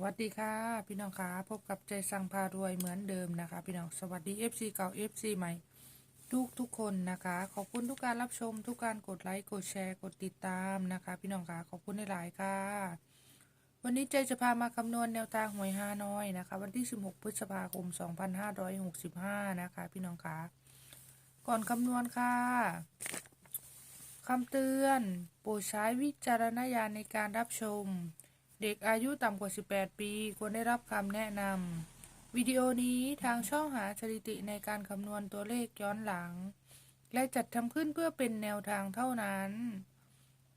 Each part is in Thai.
วัสดีค่ะพี่น้องคะพบกับใจสั่งพารวยเหมือนเดิมนะคะ พี่น้องสวัสดี FC เก่า FC ใหม่ทุกทุกคนนะคะ ขอบคุณทุกการรับชม ทุกการกดไลค์กดแชร์กดติดตามนะคะ พี่น้องคะขอบคุณหลายๆค่ะ วันนี้ใจจะพามาคำนวณแนวทางหวยฮานอยนะคะ วันที่ 16 พฤษภาคม 2565 นะคะ พี่น้องคะก่อนคำนวณค่ะคำเตือน โปรดใช้วิจารณญาณในการรับชม เด็กอายุต่ำกว่า 18 ปี ควรได้รับคำแนะนำวิดีโอนี้ทางช่องหาสถิติในการคำนวณตัวเลขย้อนหลัง และจัดทำขึ้นเพื่อเป็นแนวทางเท่านั้น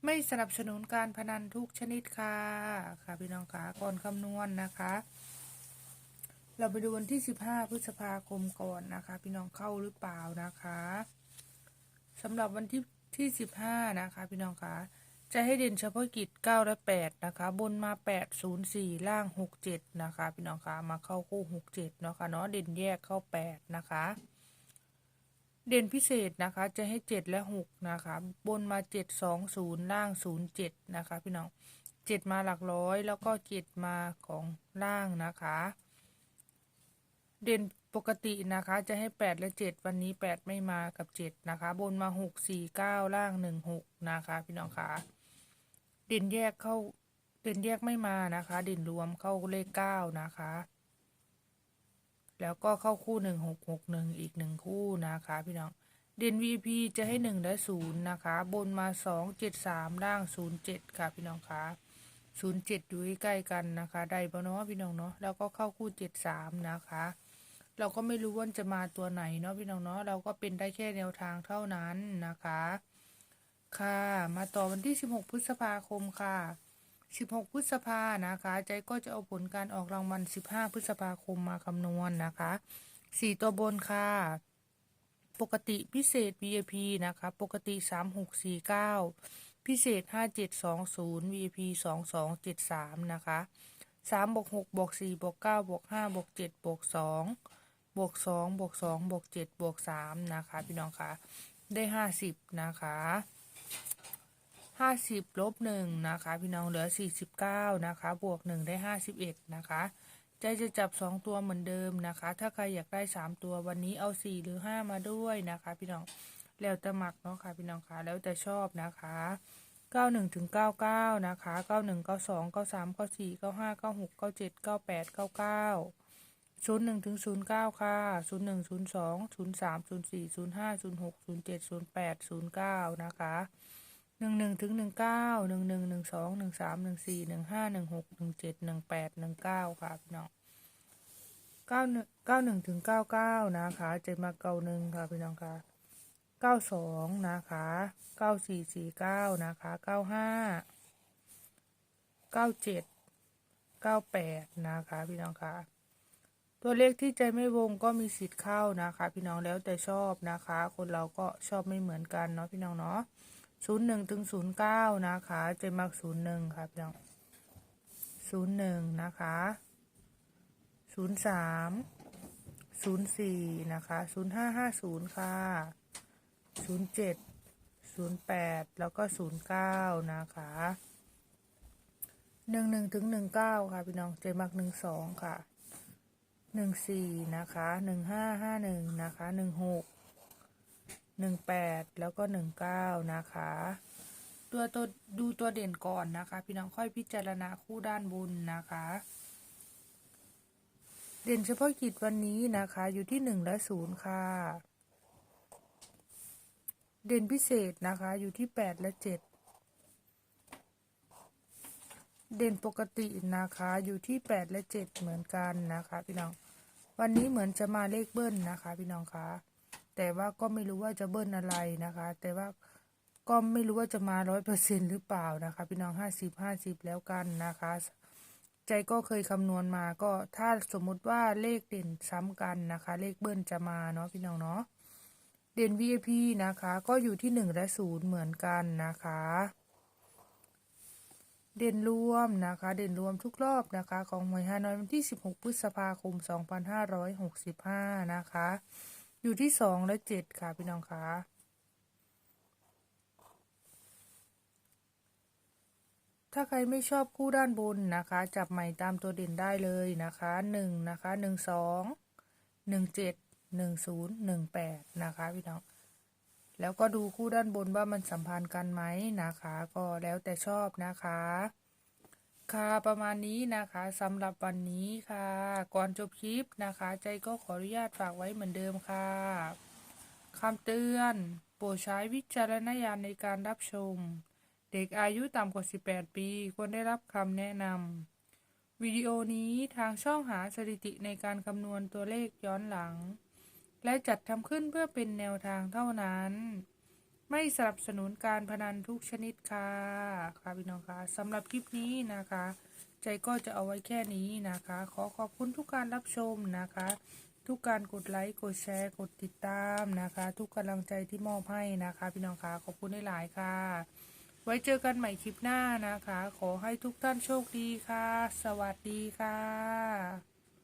ไม่สนับสนุนการพนันทุกชนิดค่ะ ค่ะพี่น้องคะก่อนคำนวณนะคะ เราไปดูวันที่ 15 พฤษภาคมก่อนนะคะ พี่น้องเข้าหรือเปล่านะคะสำหรับวันที่ที่ 15 นะคะ พี่น้องคะ จะให้เด่นเฉพาะกิจ9และ8นะคะ บนมา 8 0 4 ล่าง 6 7 นะคะ พี่น้องคะมาเข้าคู่ 6 7 เนาะค่ะเนาะเด่นแยกเข้า 8 นะคะ เด่นพิเศษนะคะจะให้ 7 และ 6 นะคะ บนมา 7 2 0 ล่าง 0 7 นะคะ พี่น้อง 7 มาหลักร้อยแล้วก็ 7 มาของล่างนะคะ เด่นปกตินะคะจะให้ 8 และ 7 วันนี้ 8 ไม่มากับ 7 นะคะ บนมา 6 4 9 ล่าง 1 6 นะคะ พี่น้องคะ ด่นแยกเข้าเด่นแยกไม่มานะคะเด่นรวมเข้าเลข9นะคะ แล้วก็เข้าคู่1 6 6 1อีก1คู่นะคะ พี่น้องเด่น VP จะให้1และ0นย์นะคะ บนมา2 7 3ล่าง0 7ค่ะพี่น้องคะ0 7อยู่ใกล้กันนะคะ ได้ปะเนาะพี่น้องเนาะแล้วก็เข้าคู่7 3นะคะเราก็ไม่รู้ว่าจะมาตัวไหนเนาะพี่น้องเนาะเราก็เป็นได้แค่แนวทางเท่านั้นนะคะ ค่ะ มาต่อวันที่ 16 พฤษภาคมค่ะ 16 พฤษภานะคะ ใจก็จะเอาผลการออกรางวัล 15 พฤษภาคมมาคำนวณนะคะ 4 ตัวบนค่ะ ปกติพิเศษ VIP นะคะ ปกติ 3649 พิเศษ 5720 VIP 2273 นะคะ3บวก6บวก4บวก9บวก5บวก7บวก2บวก2บวก2บวก7บวก3นะคะ พี่น้องคะได้ 50 นะคะ 50ลบ1นะคะ พี่น้องเหลือ49นะคะ บวก1ได้51นะคะใจจะจับ2ตัวเหมือนเดิมนะคะ ถ้าใครอยากได้3ตัววันนี้เอา4หรือ5มาด้วยนะคะ พี่น้องแล้วแต่หมักเนาะค่ะพี่น้องค่ะแล้วแต่ชอบนะคะ91ถึง99นะคะ91 92 93 94 95 96 97 98 99 01ถึง09ค่ะ01 02 03 04 05 06 07 08 09นะคะ หนึ่งหนึ่งถึงหนึ่งเก้าหนึ่งหนึ่งหนึ่งสองหนึ่งสามหนึ่งสี่หนึ่งห้าหนึ่งหกหนึ่งเจ็ดหนึ่งแปดหนึ่งเก้าค่ะพี่น้องเก้าหนึ่งเก้าหนึ่งถึงเก้าเก้านะคะเจ็ดมาเก้าหนึ่งค่ะพี่น้องค่ะเก้าสองนะคะเก้าสี่สี่เก้านะคะเก้าห้าเก้าเจ็ดเก้าแปดนะคะพี่น้องค่ะตัวเลขที่ใจไม่วงก็มีสิทธิ์เข้านะคะ พี่น้องแล้วแต่ชอบนะคะ คนเราก็ชอบไม่เหมือนกันเนาะพี่น้องเนาะ ศูนย์หนึ่งถึงศูนย์เก้านะคะใจมักศูนย์หนึ่งค่ะพี่น้องศูนย์หนึ่งนะคะศูนย์สามศูนย์สี่นะคะศูนย์ห้าห้าศูนย์ค่ะศูนย์เจ็ดศูนย์แปดแล้วก็ศูนย์เก้านะคะหนึ่งหนึ่งถึงหนึ่งเก้าค่ะพี่น้องเจมักหนึ่งสองค่ะหนึ่งสี่นะคะหนึ่งห้าห้าหนึ่งนะคะหนึ่งหก หนึ่งแปดแล้วก็หนึ่งเก้านะคะตัวตัวดูตัวเด่นก่อนนะคะ พี่น้องค่อยพิจารณาคู่ด้านบนนะคะ เด่นเฉพาะกิจวันนี้นะคะ อยู่ที่หนึ่งและศูนย์ค่ะ เด่นพิเศษนะคะอยู่ที่8และ7เด่นปกตินะคะอยู่ที่8และ7เหมือนกันนะคะ พี่น้องวันนี้เหมือนจะมาเลขเบิ้ลนะคะ พี่น้องคะ แต่ว่าก็ไม่รู้ว่าจะเบิ้ลอะไรนะคะ แต่ว่าก็ไม่รู้ว่าจะมาร้อยเปอร์เซ็นหรือเปล่านะคะ พี่น้องห้าสิบห้าสิบแล้วกันนะคะ ใจก็เคยคำนวณมาก็ถ้าสมมุติว่าเลขเด่นซ้ำกันนะคะ เลขเบิ้ลจะมาเนาะพี่น้องเนาะเด่น VIP นะคะ ก็อยู่ที่1และ0เหมือนกันนะคะ เด่นรวมนะคะ เด่นรวมทุกรอบนะคะ ของหวยฮานอยวันที่ 16 พฤษภาคม 2565 นะคะ อยู่ที่2และ7ค่ะพี่น้องคะถ้าใครไม่ชอบคู่ด้านบนนะคะ จับใหม่ตามตัวเด่นได้เลยนะคะหนึ่งนะคะหนึ่งสองหนึ่งเจ็ดหนึ่งศูนย์หนึ่งแปดนะคะพี่น้องแล้วก็ดูคู่ด้านบนว่ามันสัมพันธ์กันไหมนะคะ ก็แล้วแต่ชอบนะคะ ค่ะประมาณนี้นะคะสำหรับวันนี้ค่ะ ก่อนจบคลิปนะคะ ใจก็ขออนุญาตฝากไว้เหมือนเดิมค่ะคำเตือน โปรดใช้วิจารณญาณในการรับชม เด็กอายุต่ำกว่า 18 ปี ควรได้รับคำแนะนำวิดีโอนี้ทางช่องหาสถิติในการคำนวณตัวเลขย้อนหลัง และจัดทำขึ้นเพื่อเป็นแนวทางเท่านั้น ไม่สนับสนุนการพนันทุกชนิดค่ะค่ะพี่น้องค่ะสำหรับคลิปนี้นะคะ ใจก็จะเอาไว้แค่นี้นะคะ ขอขอบคุณทุกการรับชมนะคะ ทุกการกดไลค์กดแชร์ กดติดตามนะคะ ทุกกำลังใจที่มอบให้นะคะ พี่น้องค่ะขอบคุณหลายค่ะ ไว้เจอกันใหม่คลิปหน้านะคะ ขอให้ทุกท่านโชคดีค่ะ สวัสดีค่ะ